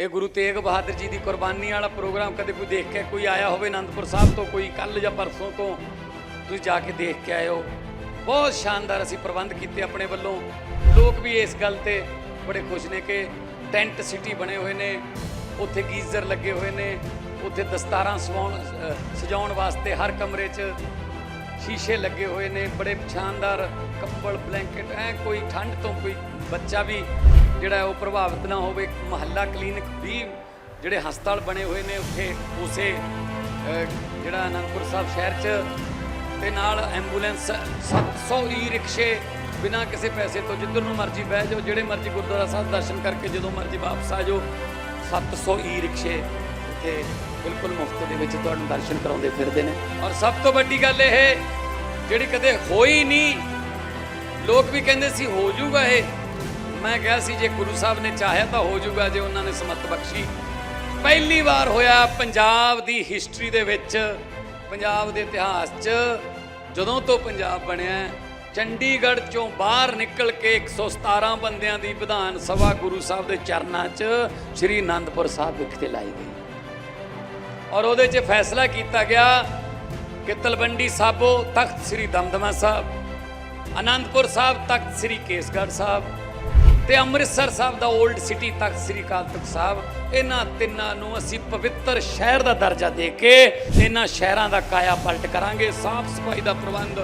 ਇਹ ਗੁਰੂ ਤੇਗ ਬਹਾਦਰ ਜੀ ਦੀ ਕੁਰਬਾਨੀ ਵਾਲਾ ਪ੍ਰੋਗਰਾਮ ਕਦੇ ਕੋਈ ਦੇਖ ਕੇ ਕੋਈ ਆਇਆ ਹੋਵੇ ਅਨੰਦਪੁਰ ਸਾਹਿਬ ਤੋਂ, ਕੋਈ ਕੱਲ ਜਾਂ ਪਰਸੋਂ ਤੋਂ, ਤੁਸੀਂ ਜਾ ਕੇ ਦੇਖ ਕੇ ਆਇਓ। ਬਹੁਤ ਸ਼ਾਨਦਾਰ ਅਸੀਂ ਪ੍ਰਬੰਧ ਕੀਤੇ ਆਪਣੇ ਵੱਲੋਂ। ਲੋਕ ਵੀ ਇਸ ਗੱਲ ਤੇ ਬੜੇ ਖੁਸ਼ ਨੇ ਕਿ ਟੈਂਟ ਸਿਟੀ ਬਣੇ ਹੋਏ ਨੇ, ਉੱਥੇ ਗੀਜ਼ਰ ਲੱਗੇ ਹੋਏ ਨੇ, ਉੱਥੇ ਦਸਤਾਰਾਂ ਸਵਾਉਣ ਸਜਾਉਣ ਵਾਸਤੇ ਹਰ ਕਮਰੇ 'ਚ ਸ਼ੀਸ਼ੇ ਲੱਗੇ ਹੋਏ ਨੇ, ਬੜੇ ਸ਼ਾਨਦਾਰ ਕੱਪੜ ਬਲੈਂਕਟ, ਐ ਕੋਈ ਠੰਡ ਤੋਂ ਕੋਈ ਬੱਚਾ ਵੀ ਜਿਹੜਾ ਉਹ ਪ੍ਰਭਾਵਿਤ ਨਾ ਹੋਵੇ ਮਹੱਲਾ ਕਲੀਨਿਕ ਵੀ ਜਿਹੜੇ ਹਸਪਤਾਲ ਬਣੇ ਹੋਏ ਨੇ ਉੱਥੇ, ਉਸੇ ਜਿਹੜਾ ਅਨੰਦਪੁਰ ਸਾਹਿਬ ਸ਼ਹਿਰ 'ਚ ਤੇ ਨਾਲ ਐਂਬੂਲੈਂਸ 700 ਈ ਰਿਕਸ਼ੇ ਬਿਨਾਂ ਕਿਸੇ ਪੈਸੇ ਤੋਂ, ਜਿੱਧਰ ਨੂੰ ਮਰਜ਼ੀ ਬਹਿ ਜਾਓ, ਜਿਹੜੇ ਮਰਜ਼ੀ ਗੁਰਦੁਆਰਾ ਸਾਹਿਬ ਦਰਸ਼ਨ ਕਰਕੇ ਜਦੋਂ ਮਰਜ਼ੀ ਵਾਪਸ ਆ ਜਾਓ 700 ਈ ਰਿਕਸ਼ੇ ਇੱਥੇ ਬਿਲਕੁਲ ਮੁਫਤ ਦੇ ਵਿੱਚ ਤੁਹਾਨੂੰ ਦਰਸ਼ਨ ਕਰਾਉਂਦੇ ਫਿਰਦੇ ਨੇ। ਔਰ ਸਭ ਤੋਂ ਵੱਡੀ ਗੱਲ ਇਹ, ਜਿਹੜੀ ਕਦੇ ਹੋਈ ਨਹੀਂ, ਲੋਕ ਵੀ ਕਹਿੰਦੇ ਸੀ, ਹੋ ਜਾਊਗਾ ਇਹ। ਮੈਂ ਕਿਹਾ ਸੀ, ਜੇ ਗੁਰੂ ਸਾਹਿਬ ਨੇ ਚਾਹਿਆ ਤਾਂ ਹੋ ਜਾਊਗਾ, ਜੇ ਉਹਨਾਂ ਨੇ ਸਮਤ ਬਖਸ਼ੀ। ਪਹਿਲੀ ਵਾਰ ਹੋਇਆ ਪੰਜਾਬ ਦੀ ਹਿਸਟਰੀ ਦੇ ਵਿੱਚ, ਪੰਜਾਬ ਦੇ ਇਤਿਹਾਸ 'ਚ, ਜਦੋਂ ਤੋਂ ਪੰਜਾਬ ਬਣਿਆ, ਚੰਡੀਗੜ੍ਹ ਚੋਂ ਬਾਹਰ ਨਿਕਲ ਕੇ 117 ਬੰਦਿਆਂ ਦੀ ਵਿਧਾਨ ਸਭਾ ਗੁਰੂ ਸਾਹਿਬ ਦੇ ਚਰਨਾਂ 'ਚ ਸ੍ਰੀ ਅਨੰਦਪੁਰ ਸਾਹਿਬ ਵਿਖੇ ਲਾਈ ਗਈ। ਔਰ ਉਹਦੇ 'ਚ ਫੈਸਲਾ ਕੀਤਾ ਗਿਆ ਕਿ ਤਲਵੰਡੀ ਸਾਬੋ ਤਖਤ ਸ੍ਰੀ ਦਮਦਮਾ ਸਾਹਿਬ, ਅਨੰਦਪੁਰ ਸਾਹਿਬ ਤਖਤ ਸ੍ਰੀ ਕੇਸਗੜ੍ਹ ਸਾਹਿਬ ਤੇ ਅੰਮ੍ਰਿਤਸਰ ਸਾਹਿਬ ਦਾ 올ਡ ਸਿਟੀ ਤਖਤ ਸ੍ਰੀ ਅਕਾਲ ਤਖਤ ਸਾਹਿਬ, ਇਹਨਾਂ ਤਿੰਨਾਂ ਨੂੰ ਅਸੀਂ ਪਵਿੱਤਰ ਸ਼ਹਿਰ ਦਾ ਦਰਜਾ ਦੇ ਕੇ ਇਹਨਾਂ ਸ਼ਹਿਰਾਂ ਦਾ ਕਾਇਆ ਪਲਟ ਕਰਾਂਗੇ। ਸਾਫ਼ ਸਫ਼ਾਈ ਦਾ ਪ੍ਰਬੰਧ,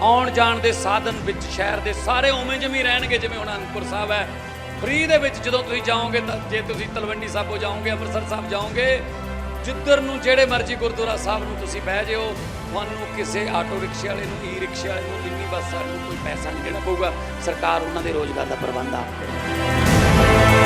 ਆਉਣ ਜਾਣ ਦੇ ਸਾਧਨ ਵਿੱਚ ਸ਼ਹਿਰ ਦੇ ਸਾਰੇ ਉਵੇਂ ਜਿਵੇਂ ਰਹਿਣਗੇ, ਜਿਵੇਂ ਹੁਣ ਅਨੰਦਪੁਰ ਸਾਹਿਬ ਹੈ। ਫ੍ਰੀ ਦੇ ਵਿੱਚ ਜਦੋਂ ਤੁਸੀਂ ਜਾਓਗੇ ਤਾਂ, ਜੇ ਤੁਸੀਂ ਤਲਵੰਡੀ ਸਾਬੋ ਜਾਓਗੇ, ਅੰਮ੍ਰਿਤਸਰ ਸਾਹਿਬ ਜਾਓਗੇ ਜਿੱਧਰ ਨੂੰ ਜਿਹੜੇ ਮਰਜ਼ੀ ਗੁਰਦੁਆਰਾ ਸਾਹਿਬ ਨੂੰ ਤੁਸੀਂ ਬਹਿ ਜਿਓ, ਤੁਹਾਨੂੰ ਕਿਸੇ ਆਟੋ ਰਿਕਸ਼ੇ ਵਾਲੇ ਨੂੰ ਈ ਰਿਕਸ਼ੇ ਵਾਲੇ ਨੂੰ ਮਿੰਨੀ ਬੱਸ ਵਾਲੇ ਨੂੰ ਕੋਈ ਪੈਸਾ ਨਹੀਂ ਦੇਣਾ ਪਊਗਾ। ਸਰਕਾਰ ਉਹਨਾਂ ਦੇ ਰੋਜ਼ਗਾਰ ਦਾ ਪ੍ਰਬੰਧ ਆਪ ਕਰੇ